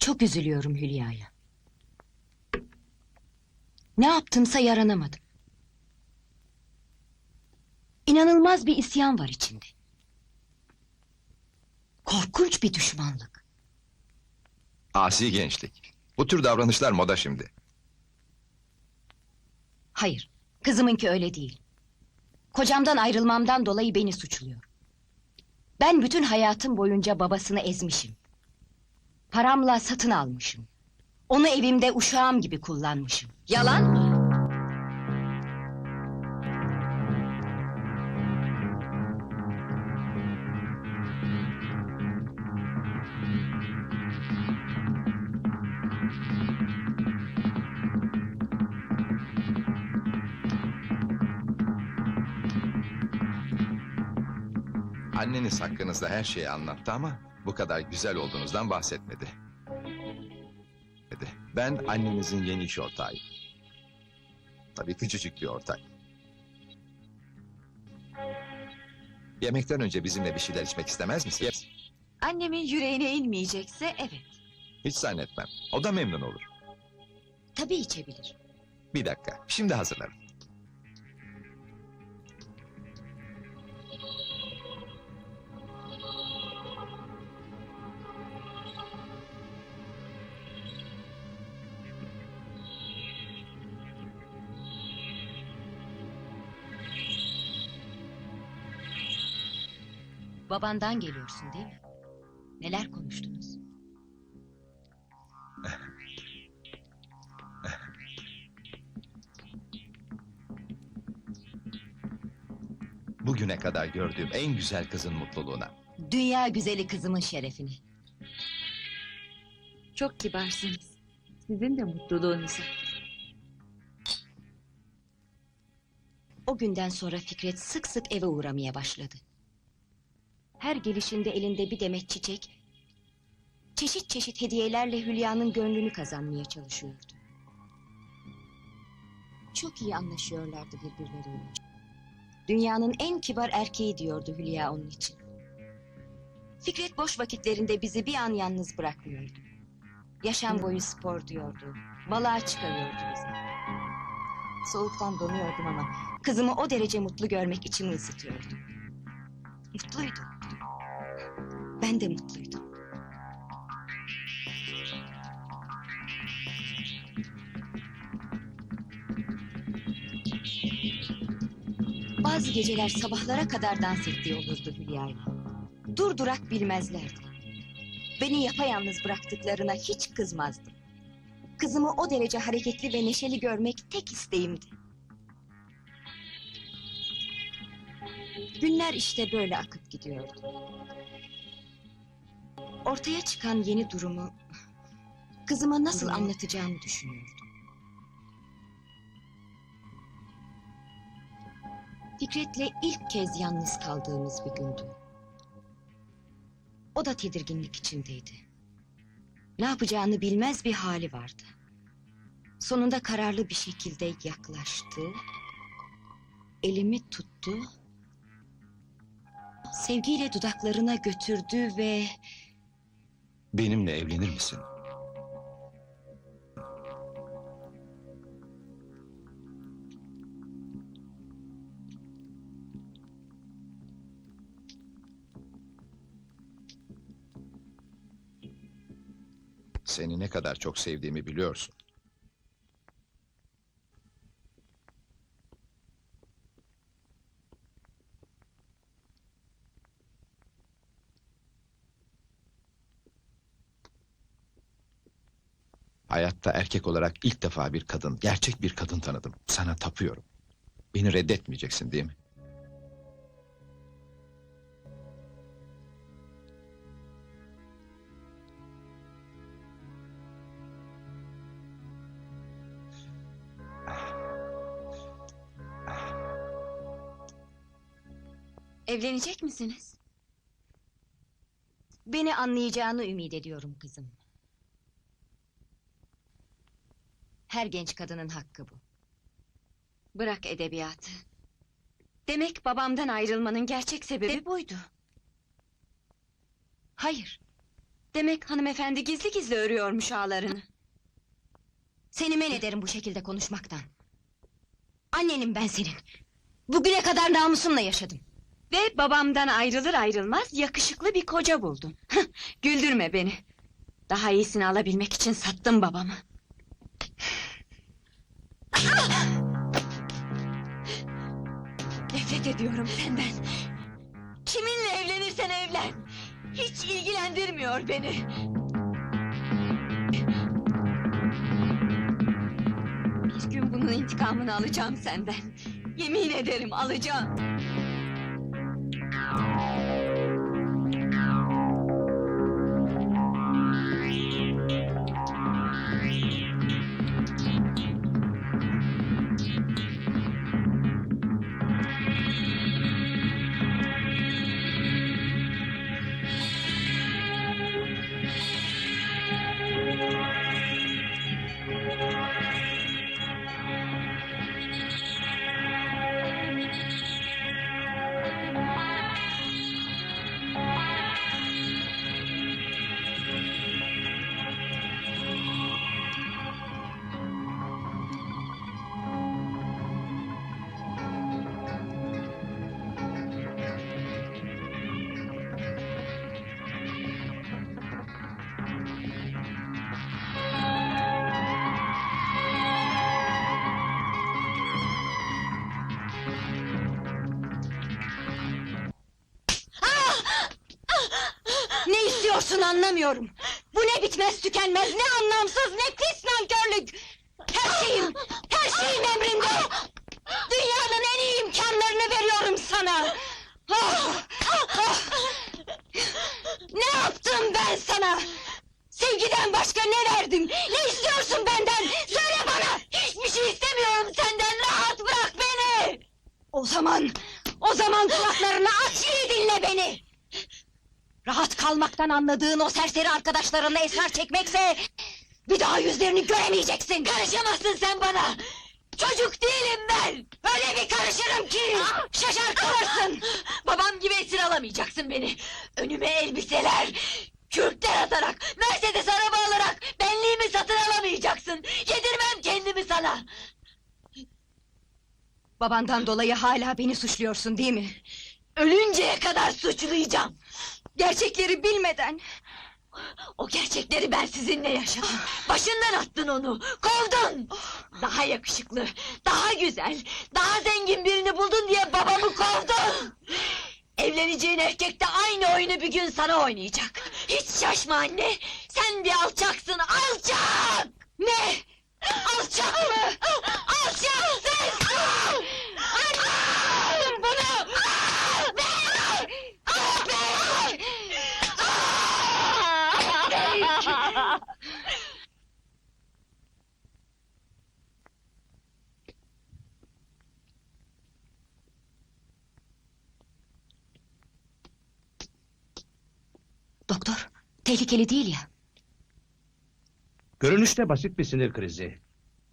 Çok üzülüyorum Hülya'ya. Ne yaptımsa yaranamadım. İnanılmaz bir isyan var içinde. Korkunç bir düşmanlık. Asi gençlik. Bu tür davranışlar moda şimdi. Hayır, kızımınki öyle değil. Kocamdan ayrılmamdan dolayı beni suçluyor. Ben bütün hayatım boyunca babasını ezmişim. Paramla satın almışım. Onu evimde uşağım gibi kullanmışım. Yalan mı? Anneniz hakkınızda her şeyi anlattı ama bu kadar güzel olduğunuzdan bahsetmedi. Dedi. Ben annenizin yeni iş ortağıyım. Tabii küçücük bir ortak. Yemekten önce bizimle bir şeyler içmek istemez misiniz? Annemin yüreğine inmeyecekse evet. Hiç zannetmem. O da memnun olur. Tabii içebilir. Bir dakika. Şimdi hazırlarım. Babandan geliyorsun değil mi? Neler konuştunuz? Bugüne kadar gördüğüm en güzel kızın mutluluğuna. Dünya güzeli kızımın şerefine. Çok kibarsınız. Sizin de mutluluğunuza. O günden sonra Fikret sık sık eve uğramaya başladı. Her gelişinde elinde bir demet çiçek, çeşit çeşit hediyelerle Hülya'nın gönlünü kazanmaya çalışıyordu. Çok iyi anlaşıyorlardı birbirleriyle. Dünyanın en kibar erkeği diyordu Hülya onun için. Fikret boş vakitlerinde bizi bir an yalnız bırakmıyordu. Yaşam boyu spor diyordu. Balığa çıkarıyordu bizi. Soğuktan donuyordum ama kızımı o derece mutlu görmek içimi ısıtıyordu. Mutluydu. Ben de mutluydum. Bazı geceler sabahlara kadar dans ettiği olurdu Hülya'yla. Durdurak bilmezlerdi. Beni yapayalnız bıraktıklarına hiç kızmazdım. Kızımı o derece hareketli ve neşeli görmek tek isteğimdi. Günler işte böyle akıp gidiyordu. Ortaya çıkan yeni durumu kızıma nasıl anlatacağımı düşünüyordum. Fikret'le ilk kez yalnız kaldığımız bir gündü. O da tedirginlik içindeydi. Ne yapacağını bilmez bir hali vardı. Sonunda kararlı bir şekilde yaklaştı. Elimi tuttu. Sevgiyle dudaklarına götürdü ve Benimle evlenir misin? Seni ne kadar çok sevdiğimi biliyorsun. Hayatta erkek olarak ilk defa bir kadın, gerçek bir kadın tanıdım. Sana tapıyorum. Beni reddetmeyeceksin değil mi? evlenecek misiniz? Beni anlayacağını ümit ediyorum kızım. Her genç kadının hakkı bu. Bırak edebiyatı. Demek babamdan ayrılmanın gerçek sebebi buydu. Hayır. Demek hanımefendi gizli gizli örüyormuş ağlarını. Seni men ederim bu şekilde konuşmaktan. Annenim ben senin. Bugüne kadar namusumla yaşadım. Ve babamdan ayrılır ayrılmaz yakışıklı bir koca buldun. Güldürme beni. Daha iyisini alabilmek için sattım babamı. Nefret ediyorum senden. Kiminle evlenirsen evlen. Hiç ilgilendirmiyor beni. Bir gün bunun intikamını alacağım senden. Yemin ederim alacağım. İstiyorsun anlamıyorum. Bu ne bitmez tükenmez, ne anlamsız, ne pis nankörlük. Her şeyim, her şeyim emrinde. Dünyanın en iyi imkanlarını veriyorum sana. Ah, ah. Ne yaptım ben sana? Sevgiden başka ne verdim? Ne istiyorsun benden? Söyle bana! Hiçbir şey istemiyorum senden, rahat bırak beni! O zaman, o zaman kulaklarını aç iyi dinle beni! Rahat kalmaktan anladığın o serseri arkadaşlarınla esrar çekmekse... ...bir daha yüzlerini göremeyeceksin! Karışamazsın sen bana! Çocuk değilim ben! Öyle bir karışırım ki... ...şaşar kalırsın! Babam gibi esir alamayacaksın beni. Önüme elbiseler, kürkler atarak, Mercedes araba alarak benliğimi satın alamayacaksın. Yedirmem kendimi sana. Babandan dolayı hala beni suçluyorsun değil mi? Ölünceye kadar suçlayacağım. Gerçekleri bilmeden... O gerçekleri ben sizinle yaşadım. Başından attın onu, kovdun. Daha yakışıklı, daha güzel, daha zengin birini buldun diye babamı kovdun. Evleneceğin erkek de aynı oyunu bir gün sana oynayacak. Hiç şaşma anne, sen bir alçaksın, alçak! Ne? Alçak mı? Alçaksın! Anladım tehlikeli değil ya. Görünüşte basit bir sinir krizi.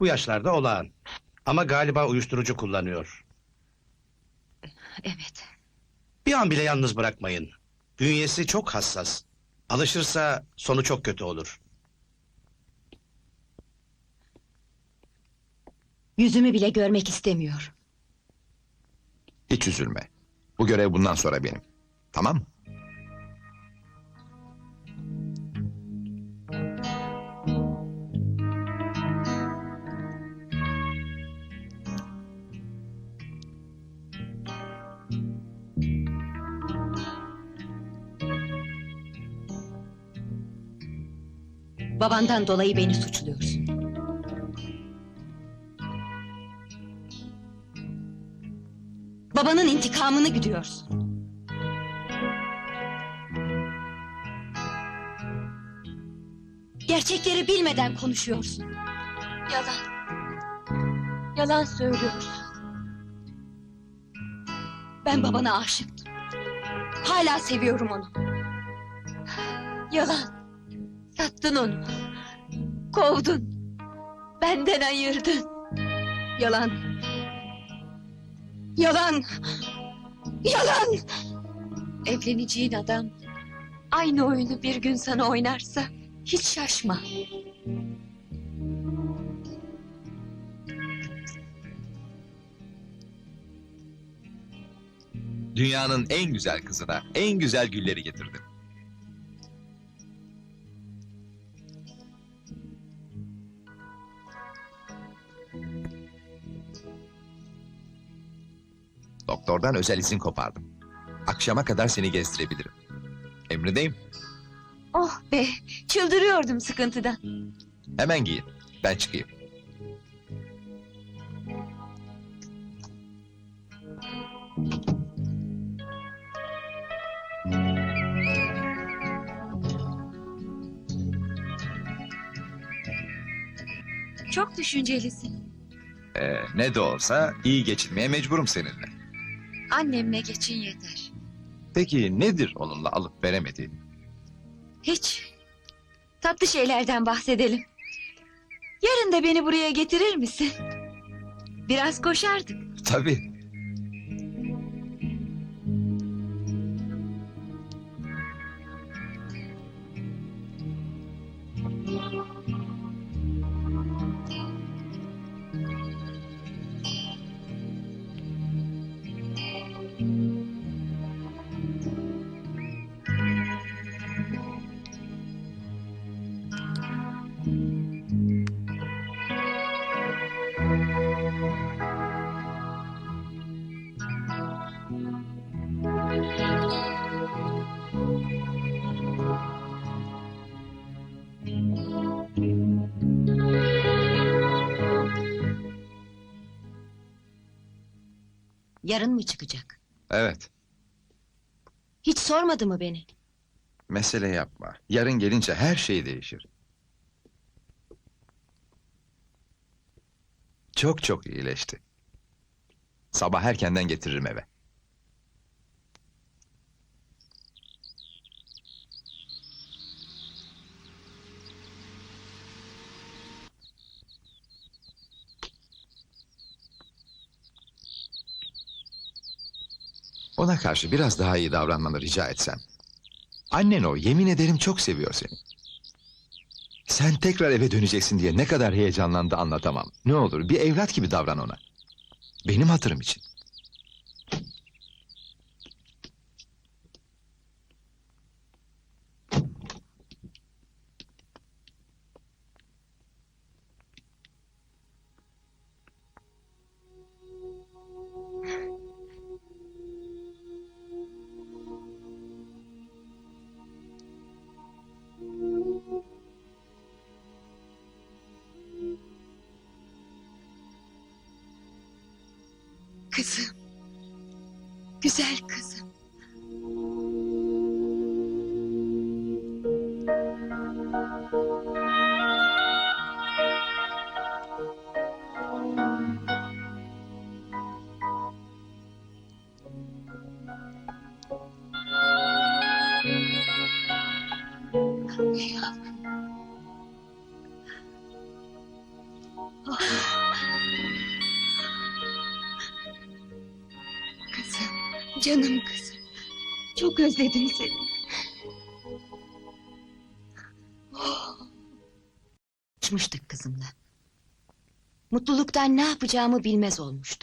Bu yaşlarda olağan. Ama galiba uyuşturucu kullanıyor. Evet. Bir an bile yalnız bırakmayın. Bünyesi çok hassas. Alışırsa sonu çok kötü olur. Yüzümü bile görmek istemiyor. Hiç üzülme. Bu görev bundan sonra benim. Tamam mı? Babandan dolayı beni suçluyorsun. Babanın intikamını güdüyorsun. Gerçekleri bilmeden konuşuyorsun. Yalan. Yalan söylüyorsun. Ben babana aşıktım. Hala seviyorum onu. Yalan. Sattın onu. Kovdun. Benden ayırdın. Yalan. Yalan. Yalan. Evleneceğin adam Aynı oyunu bir gün sana oynarsa hiç şaşma. Dünyanın en güzel kızına en güzel gülleri getirdim. Doktordan özel izin kopardım. Akşama kadar seni gezdirebilirim. Emredeyim. Oh be, çıldırıyordum sıkıntıdan. Hemen giyin. Ben çıkayım. Çok düşüncelisin. Ee, ne de olsa iyi geçinmeye mecburum seninle. Annemle geçin yeter. Peki nedir onunla alıp veremediğin? Hiç. Tatlı şeylerden bahsedelim. Yarın da beni buraya getirir misin? Biraz koşardık. Tabii. Yarın mı çıkacak? Evet. Hiç sormadı mı beni? Mesele yapma. Yarın gelince her şey değişir. Çok çok iyileşti. Sabah erkenden getiririm eve. Ona karşı biraz daha iyi davranmanı rica etsem. Annen o, yemin ederim çok seviyor seni. Sen tekrar eve döneceksin diye ne kadar heyecanlandı anlatamam. Ne olur bir evlat gibi davran ona. Benim hatırım için. Kızım. Güzel kızım. Canım kızım. Çok özledim seni. Konuşmuştuk kızımla. Mutluluktan ne yapacağımı bilmez olmuştum.